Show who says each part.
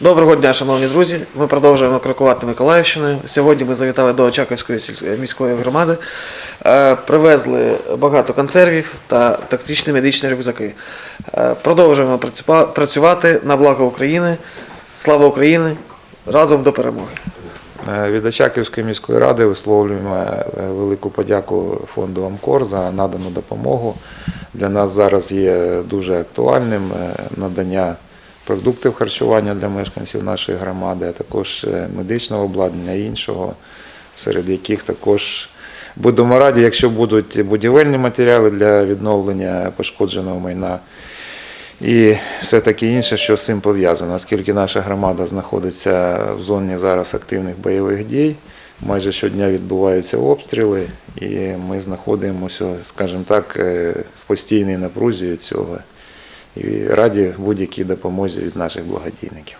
Speaker 1: Доброго дня, шановні друзі. Ми продовжуємо крокувати Миколаївщиною. Сьогодні ми завітали до Очаковської сільської міської громади. Е, Привезли багато консервів та тактичні медичні рюкзаки. Е, Продовжуємо працювати на благо України. Слава Україні! Разом до перемоги!
Speaker 2: Е, Від Очаківської міської ради висловлюємо велику подяку фонду Амкор за надану допомогу. Для нас зараз є дуже актуальним надання продуктів харчування для мешканців нашої громади, а також е, медичного обладнання іншого, серед яких також будемо раді, якщо будуть будівельні матеріали для відновлення пошкодженого майна. І все таке інше, що з цим пов'язано, оскільки наша громада знаходиться в зоні зараз активних бойових дій, майже щодня відбуваються обстріли, і ми знаходимося, скажімо так, е, в постійній напрузі цього і раді будь-якій допомозі від наших благодійників.